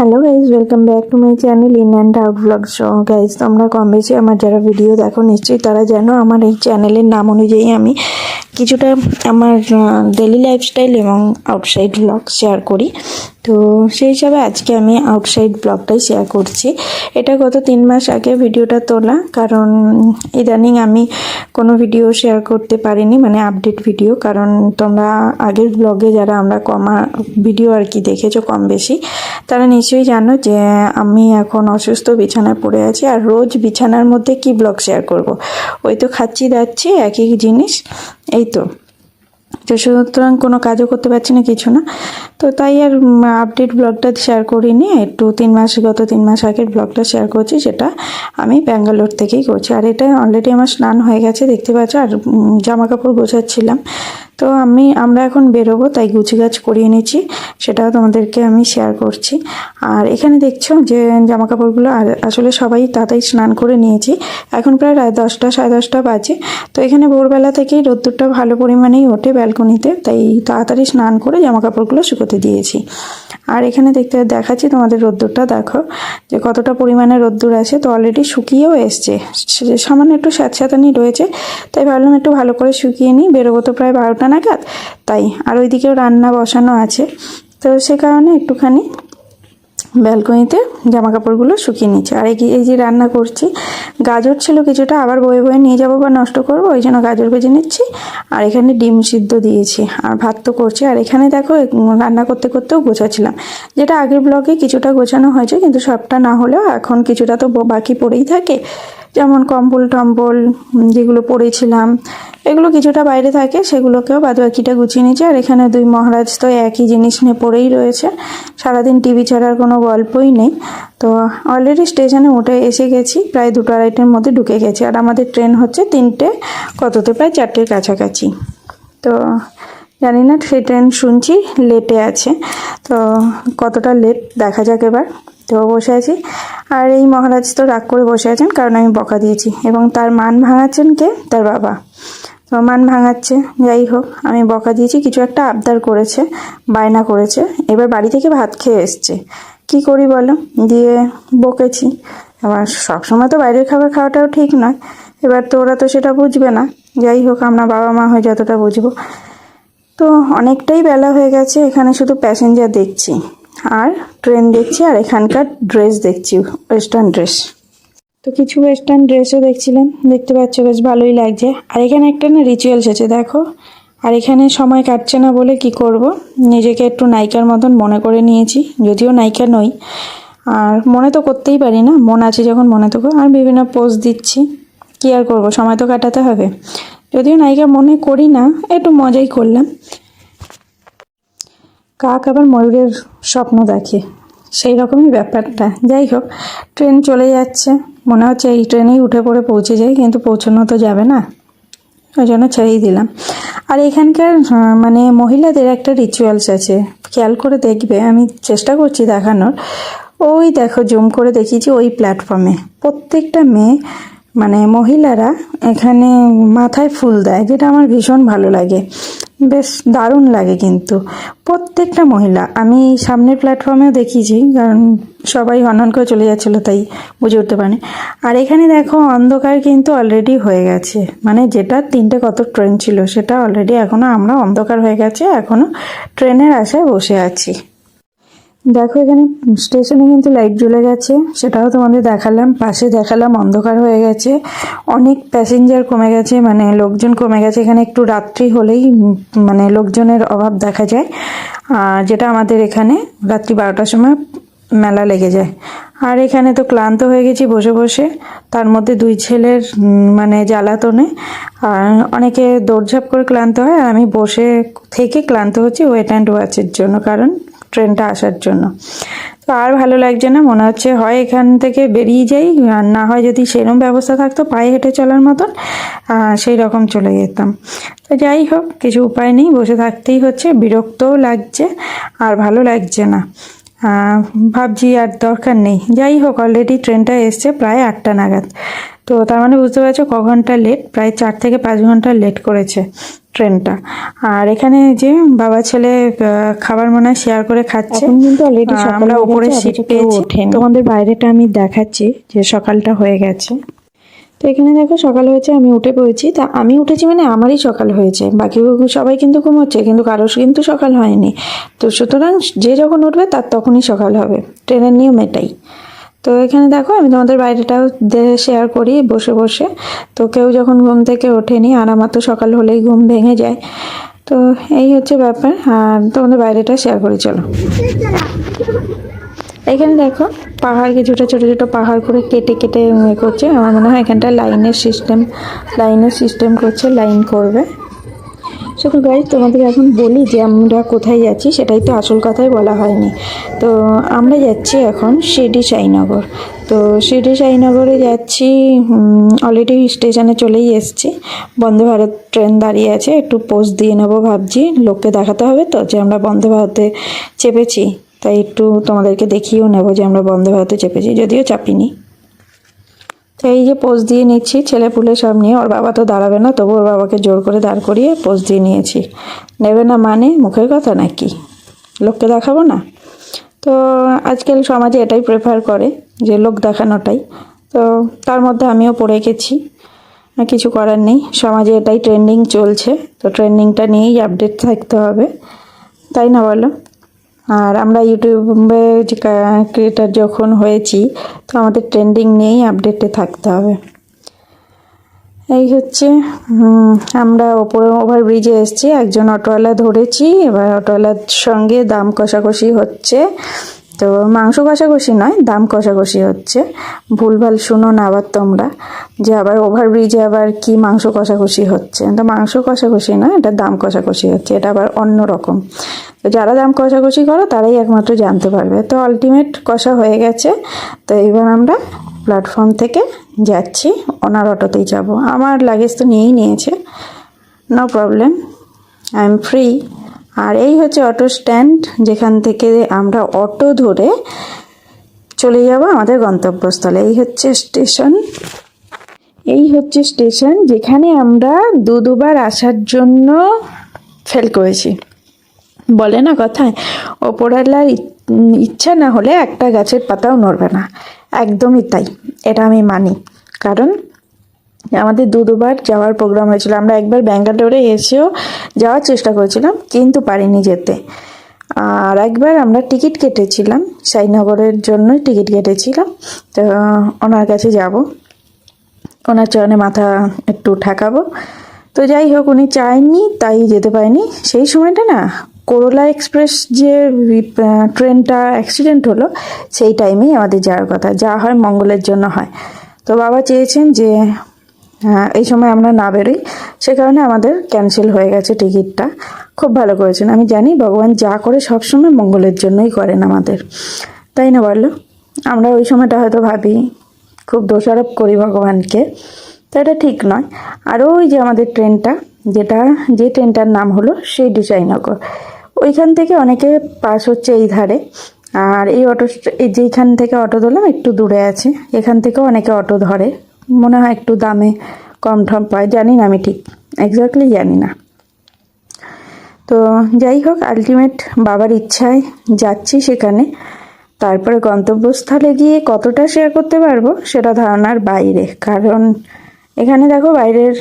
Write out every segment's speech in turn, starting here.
Hello guys welcome back to my channel in and out blog so guys তোমরা কম বেশি আমার যারা ভিডিও দেখো, নিশ্চয়ই তারা যেন আমার এই চ্যানেলের নাম অনুযায়ী আমি কিছুটা আমার ডেলি লাইফস্টাইল এবং আউটসাইড ব্লগ শেয়ার করি। তো সেই হিসাবে আজকে আমি আউটসাইড ব্লগটাই শেয়ার করছি এটা গত তিন মাস আগে ভিডিওটা তোলা, কারণ ইদানিং আমি কোনো ভিডিও শেয়ার করতে পারিনি মানে আপডেট ভিডিও কারণ তোমরা আগের ব্লগে যারা আমরা কমা ভিডিও আর কি দেখেছ কম বেশি, তারা নিশ্চয়ই জানো যে আমি এখন অসুস্থ বিছানায় পড়ে আছি, আর রোজ বিছানার মধ্যে কি ব্লগ শেয়ার করব। ওই তো খাচ্ছি, দাচ্ছি, একই জিনিস, এই তো তো সুতরাং কোনো কাজও করতে পারছি না, কিছু না। তো তাই আর আপডেট ব্লগটা শেয়ার করিনি। একটু তিন মাস, গত তিন মাস আগের ব্লগটা শেয়ার করছি, সেটা আমি ব্যাঙ্গালোর থেকেই করছি। আর এটা অলরেডি আমার স্নান হয়ে গেছে, দেখতে পাচ্ছ? আর জামা কাপড় গোছাচ্ছিলাম। তো আমি, আমরা এখন বেরোবো, তাই গুছি গাছ করিয়ে নিচ্ছি। সেটাও তোমাদেরকে আমি শেয়ার করছি। আর এখানে দেখছ যে জামা কাপড়গুলো আসলে সবাই তাড়াতাড়ি স্নান করে নিয়েছি। এখন প্রায় রাত দশটা, সাড়ে দশটা বাজে। তো এখানে ভোরবেলা থেকেই রোদ্দুরটা ভালো পরিমাণেই ওঠে ব্যালকনিতে, তাই তাড়াতাড়ি স্নান করে জামা কাপড়গুলো শুকোতে দিয়েছি। আর এখানে দেখতে দেখাচ্ছি তোমাদের রোদ্দুরটা, দেখো, যে কতটা পরিমাণে রোদ্দুর আছে। তো অলরেডি শুকিয়েও এসছে। সামান্য একটু স্যাঁতস্যাঁতানি রয়েছে, তাই ভাবলাম একটু ভালো করে শুকিয়ে নিই। বেরোবো তো প্রায় বারোটা নাগাদ? তাই, আর ওইদিকেও রান্না বসানো আছে। তো সে কারণে একটুখানি ব্যালকনিতে জামা কাপড়গুলো শুকিয়ে নিচ্ছে আর এই যে রান্না করছি, গাজর ছিল কিছুটা, আবার বয়ে বয়ে নিয়ে যাব বা নষ্ট করব, ওই জন্য গাজর ভেজে নিচ্ছি। আর এখানে ডিম সিদ্ধ দিয়েছি, আর ভাত তো করছি। আর এখানে দেখো রান্না করতে করতেও গোছাচ্ছিলাম। যেটা আগের ব্লগে কিছুটা গোছানো হয়েছে, কিন্তু সবটা না হলেও এখন কিছুটা তো বাকি পড়েই থাকে। যেমন কম্বল টম্বল যেগুলো পড়েছিলাম এগুলো কিছুটা বাইরে থাকে, সেগুলোকেও বাদ বাকিটা গুছিয়ে নিয়েছি। আর এখানে দুই মহারাজ তো একই জিনিস নিয়ে পড়েই রয়েছে। সারাদিন টিভি ছাড়ার কোনো গল্পই নেই। তো অলরেডি স্টেশনে উঠে এসে গেছি, প্রায় দুটো আড়াইটের মধ্যে ঢুকে গেছি। আর আমাদের ট্রেন হচ্ছে তিনটে, কততে প্রায় চারটের কাছাকাছি। তো জানি না, সেই ট্রেন শুনছি লেটে আছে। তো কতটা লেট দেখা যাক এবার। তো বসে আছি। আর এই মহারাজ তো রাগ করে বসে আছেন, কারণ আমি বকা দিয়েছি। এবং তার মান ভাঙাচ্ছেন কে? তার বাবা। তো মান ভাঙাচ্ছে, যাই হোক, আমি বকা দিয়েছি, কিছু একটা আবদার করেছে, বায়না করেছে। এবার বাড়ি থেকে ভাত খেয়ে এসছে। কি করি বলো? দিয়ে বকেছি। আবার সবসময় তো বাইরের খাবার খাওয়াটাও ঠিক নয়। এবার তো ওরা তো সেটা বুঝবে না। যাই হোক, আমরা বাবা মা হয়ে যতটা বুঝব। তো অনেকটাই বেলা হয়ে গেছে, এখানে শুধু প্যাসেঞ্জার দেখছি। আর ট্রেন দেখছি, আর এখানকার ড্রেস দেখছি, ওয়েস্টার্ন ড্রেস। তো কিছু ওয়েস্টার্ন ড্রেসও দেখছিলাম, দেখতে পাচ্ছ বেশ ভালোই লাগছে। আর এখানে একটা না রিচুয়ালস আছে, দেখো। আর এখানে সময় কাটছে না বলে কি করব? নিজেকে একটু নায়িকার মতন মনে করে নিয়েছি, যদিও নায়িকা নই। আর মনে তো করতেই পারি না, মন আছে যখন মনে তো আর বিভিন্ন পোজ দিচ্ছি, কি আর করব? সময় তো কাটাতে হবে। যদিও নায়িকা মনে করি না, একটু মজাই করলাম। কাক আবার ময়ূরের স্বপ্ন দেখে। সেই রকমই ব্যাপারটা। যাই হোক, ট্রেন চলে যাচ্ছে। মনে হচ্ছে এই ট্রেনেই উঠে পড়ে পৌঁছে যাই, কিন্তু পৌঁছানো তো যাবে না। ওই জন্য ছেড়েই দিলাম। আর এখানকার মানে মহিলাদের একটা রিচুয়ালস আছে। খেয়াল করে দেখবে, আমি চেষ্টা করছি দেখানোর। ওই দেখো, জুম করে দেখিয়েছি ওই প্ল্যাটফর্মে প্রত্যেকটা মেয়ে মানে মহিলারা এখানে মাথায় ফুল দেয়, যেটা আমার ভীষণ ভালো লাগে। বেশ দারুণ লাগে কিন্তু। প্রত্যেকটা মহিলা, আমি সামনের প্ল্যাটফর্মেও দেখিয়েছি, কারণ সবাই হনহন করে চলে যাচ্ছিল, তাই বুঝে উঠতে পারে আর এখানে দেখো, অন্ধকার কিন্তু অলরেডি হয়ে গেছে। মানে যেটা তিনটে কত ট্রেন ছিল, সেটা অলরেডি এখনও আমরা অন্ধকার হয়ে গেছে এখনও ট্রেনের আশায় বসে আছি। দেখো এখানে স্টেশনে কিন্তু লাইট জ্বলে গেছে, সেটাও তোমাদের দেখালাম, পাশে দেখালাম, অন্ধকার হয়ে গেছে, অনেক প্যাসেঞ্জার কমে গেছে মানে লোকজন কমে গেছে, এখানে একটু রাত্রি হলেই মানে লোকজনের অভাব দেখা যায় যেটা আমাদের এখানে রাত্রি বারোটার সময় মেলা লেগে যায়। আর এখানে তো ক্লান্ত হয়ে গেছি বসে বসে, তার মধ্যে দুই ছেলের মানে জ্বালাতনে, আর অনেকে দৌড়ঝাঁপ করে ক্লান্ত হয়, আর আমি বসে থেকে ক্লান্ত হচ্ছি ওয়েট অ্যান্ড ওয়াচের জন্য, কারণ ট্রেনটা আসার জন্য। তো আর ভালো লাগছে না, মনে হচ্ছে হয় এখান থেকে বেরিয়ে যাই, আর না হয় যদি সেরকম ব্যবস্থা থাকতো পায়ে হেঁটে চলার মতন সেই রকম চলে যেতাম। তো যাই হোক, কিছু উপায় নেই, বসে থাকতেই হচ্ছে, বিরক্তও লাগছে, আর ভালো লাগছে না। ভাবছি আর দরকার নেই। যাই হোক অলরেডি ট্রেনটা এসছে প্রায় আটটা নাগাদ। তো তার মানে বুঝতে পারছ, ক ঘণ্টা লেট প্রায় চার থেকে পাঁচ ঘণ্টা লেট করেছে। ট্রেনটা। আর এখানে যে বাবা ছেলে খাবার মনে হয় শেয়ার করে খাচ্ছে। কিন্তু আহ, আমরা উপরে সিট পেয়েছি। তোমাদের বাইরেটা আমি দেখাচ্ছি যে সকালটা হয়ে গেছে। তো এখানে দেখো সকাল হয়েছে আমি উঠে পড়েছি। তা আমি উঠেছি মানে আমারই সকাল হয়েছে। বাকি সবাই কিন্তু ঘুমোচ্ছে কিন্তু কারোর কিন্তু সকাল হয়নি। তো সুতরাং যে যখন উঠবে তার তখনই সকাল হবে। ট্রেনের নিয়ম এটাই। তো এখানে দেখো, আমি তোমাদের বাইরেটাও শেয়ার করি বসে বসে। তো কেউ যখন ঘুম থেকে ওঠেনি, আর আমার তো সকাল হলেই ঘুম ভেঙে যায়। তো এই হচ্ছে ব্যাপার, আর তোমাদের বাইরেটা শেয়ার করি, চলো। এখানে দেখো, পাহাড় কিছুটা ছোটো ছোটো পাহাড় করে কেটে কেটে করছে। আমার মনে হয় এখানটা লাইনের সিস্টেম লাইনের সিস্টেম করছে, লাইন করবে। শুধু গাইজ তোমাদের এখন বলি যে আমরা কোথায় যাচ্ছি, সেটাই তো আসল কথাই বলা হয়নি। তো আমরা যাচ্ছি এখন শিরডি সাইনগর তো শিরডি সাইনগরে যাচ্ছি অলরেডি স্টেশনে চলেই এসেছি। বন্দে ভারত ট্রেন দাঁড়িয়ে আছে, একটু পোস্ট দিয়ে নেব ভাবছি। লোককে দেখাতে হবে তো, যে আমরা বন্দে ভারতে চেপেছি। তাই একটু তোমাদেরকে দেখিয়েও নেব যে আমরা বন্দে ভারতে চেপেছি, যদিও চাপিনি। তো এই যে পোজ দিয়ে নিচ্ছি ছেলে পুলে সব নিয়ে, ওর বাবা তো দাঁড়াবে না, তবু ওর বাবাকে জোর করে দাঁড় করিয়ে পোজ দিয়ে নিয়েছি। নেবে না মানে মুখের কথা নাকি? লোককে দেখাবো না? তো আজকাল সমাজে এটাই প্রেফার করে, যে লোক দেখানোটাই। তো তার মধ্যে আমিও পড়ে গেছি কিছু করার নেই। সমাজে এটাই ট্রেন্ডিং চলছে, তো ট্রেন্ডিংটা নিয়েই আপডেট থাকতে হবে। তাই না বলো? আর আমরা ইউটিউবে যে ক্রিয়েটার যখন হয়েছি, তো আমাদের ট্রেন্ডিং নিয়েই আপডেটে থাকতে হবে। এই হচ্ছে আমরা ওপরে ওভার ব্রিজে এসেছি, একজন অটোওয়ালা ধরেছি, এবার অটোওয়ালার সঙ্গে দাম কষাকষি হচ্ছে। তো মাংস কষাকষি নয়, দাম কষাকষি হচ্ছে। ভুলভাল শুনো না আবার তোমরা যে আবার ওভার ব্রিজে আবার কি মাংস কষাকষি হচ্ছে। তো মাংস কষাকষি নয়, এটা দাম কষাকষি হচ্ছে, এটা আবার অন্য রকম। তো যারা দাম কষাকষি করো, তারাই একমাত্র জানতে পারবে। তো আলটিমেট কষা হয়ে গেছে। তো এবার আমরা প্ল্যাটফর্ম থেকে যাচ্ছি, ওনার অটোতেই যাব। আমার লাগেজ তো নিয়েই নিয়েছে। No problem I am free আর এই হচ্ছে অটো স্ট্যান্ড যেখান থেকে আমরা অটো ধরে চলে যাব আমাদের গন্তব্যস্থলে। এই হচ্ছে স্টেশন এই হচ্ছে স্টেশন যেখানে আমরা দু দুবার আসার জন্য ফেল করেছি। বলে না কথায়, ওপরওয়ালার ইচ্ছা না হলে একটা গাছের পাতাও নড়বে না। একদমই তাই, এটা আমি মানি। কারণ আমাদের দু দুবার যাওয়ার প্রোগ্রাম হয়েছিল। আমরা একবার ব্যাঙ্গালোরে এসেও যাওয়ার চেষ্টা করেছিলাম, কিন্তু পারিনি যেতে। আর একবার আমরা টিকিট কেটেছিলাম, সাইনগরের জন্যই টিকিট কেটেছিলাম। তো, ওনার কাছে যাব। ওনার চরণে মাথা একটু ঠেকাবো। তো যাই হোক, উনি চায়নি, তাই যেতে পারিনি। সেই সময়টা না করোলা এক্সপ্রেস যে ট্রেনটা অ্যাক্সিডেন্ট হলো, সেই টাইমেই আমাদের যাওয়ার কথা। যা হয় মঙ্গলের জন্য হয়। তো বাবা চেয়েছেন যে এই সময় আমরা না বেরোই। সে কারণে আমাদের ক্যান্সেল হয়ে গেছে টিকিটটা। খুব ভালো করেছেন। আমি জানি ভগবান যা করে সবসময় মঙ্গলের জন্যই করেন আমাদের। তাই না বলল আমরা ওই সময়টা হয়তো ভাবি, খুব দোষারোপ করি ভগবানকে। তো এটা ঠিক নয়। আর ওই যে আমাদের ট্রেনটা, যেটা, যে ট্রেনটার নাম হলো সেই ডিজাইনগর ওইখান থেকে অনেকে পাস হচ্ছে এই ধারে। আর এই অটো যেইখান থেকে অটো ধরলাম, একটু দূরে আছে। এখান থেকেও অনেকে অটো ধরে। মনে হয় একটু দামে কম ঠম পায়, জানি না আমি ঠিক এক্স্যাক্টলি জানি না। তো যাই হোক আলটিমেট বাবার ইচ্ছায় যাচ্ছি সেখানে। তারপরে গন্তব্যস্থলে গিয়ে কতটা শেয়ার করতে পারব সেটা ধারণার বাইরে। কারণ এখানে দেখো বাইরের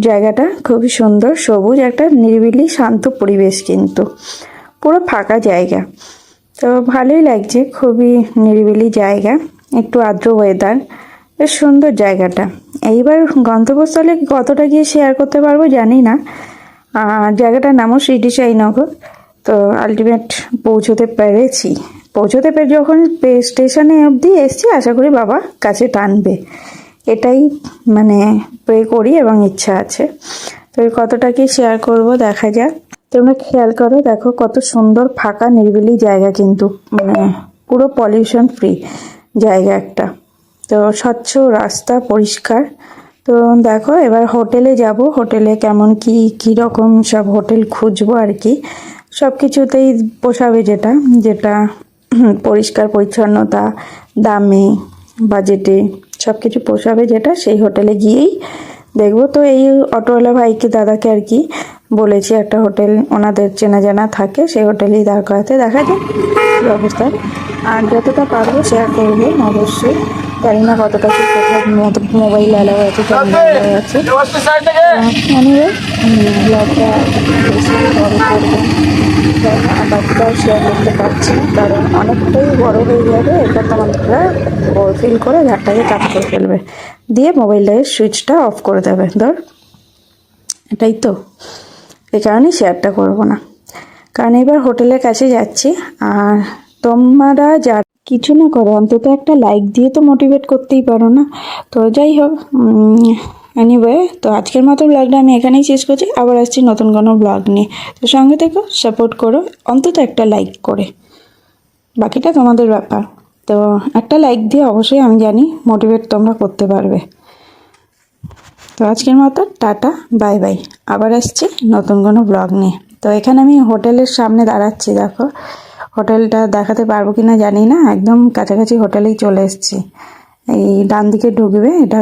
জায়গাটা খুবই সুন্দর, সবুজ, একটা নিরিবিলি, শান্ত পরিবেশ কিন্তু। পুরো ফাঁকা জায়গা। তো ভালোই লাগছে, খুবই নিরিবিলি জায়গা, একটু আর্দ্র ওয়েদার বেশ সুন্দর জায়গাটা। এইবার গন্তব্যস্থলে কতটা গিয়ে শেয়ার করতে পারব জানি না। জায়গাটার নামও সিটি সাইনগর তো আলটিমেট পৌঁছতে পেরেছি। পৌঁছতে পেরে যখন স্টেশনে অবধি এসছি, আশা করি বাবা কাছে টানবে। এটাই মানে প্রে করি এবং ইচ্ছা আছে। তো কতটা কি শেয়ার করব দেখা যাক। তোমরা খেয়াল করো, দেখো কত সুন্দর ফাঁকা নিরিবিলি জায়গা কিন্তু। মানে পুরো পলিউশন ফ্রি জায়গা একটা। তো স্বচ্ছ রাস্তা পরিষ্কার। তো দেখো, এবার হোটেলে যাব। হোটেলে কেমন কি, কী রকম সব হোটেল খুঁজবো আর কি। সব কিছুতেই পোষাবে যেটা যেটা পরিষ্কার, পরিচ্ছন্নতা, দামে, বাজেটে সব কিছু পোষাবে যেটা, সেই হোটেলে গিয়েই দেখব। তো এই অটোওয়ালা ভাইকে, দাদাকে আর কি বলেছি একটা হোটেল ওনাদের চেনা জানা থাকে সেই হোটেলেই দাঁড় করাতে। দেখা যায় কী অবস্থা আর যতটা পারব শেয়ার করব অবশ্যই। জানি না কতটা কি কোথাও মোবাইল অ্যালাউ আছে অ্যালাউ আছে। ব্লগটা বেশি বড় করব। বাকিটাও শেয়ার করতে পারছি কারণ অনেকটাই বড় হয়ে যাবে এরপর তোমাদেরটা ফিল করে ঘাটটাকে কাট করে ফেলবে। দিয়ে মোবাইলের সুইচটা অফ করে দেবে। ধর এটাই তো। এই কারণেই শেয়ারটা করব না। কারণ এবার হোটেলের কাছে যাচ্ছি, আর তোমরা যা কিছু না করো, অন্তত একটা লাইক দিয়ে তো মোটিভেট করতেই পারো না। তো যাই হোক এনিওয়ে তো আজকের মতো ব্লগটা আমি এখানেই শেষ করছি। আবার আসছি নতুন কোনো ব্লগ নিয়ে। তো সঙ্গে থেকো সাপোর্ট করো, অন্তত একটা লাইক করে। বাকিটা তোমাদের ব্যাপার। তো একটা লাইক দিয়ে অবশ্যই আমি জানি মোটিভেট তোমরা করতে পারবে। তো আজকের মতো, টাটা, বাই বাই। আবার আসছি নতুন কোনো ব্লগ নিয়ে। তো এখানে আমি হোটেলের সামনে দাঁড়াচ্ছি, দেখো। হোটেলটা দেখাতে পারব কি না জানি না, একদম কাছাকাছি হোটেলেই চলে এসেছি। এই ডান দিকে ঢুকবে, এটা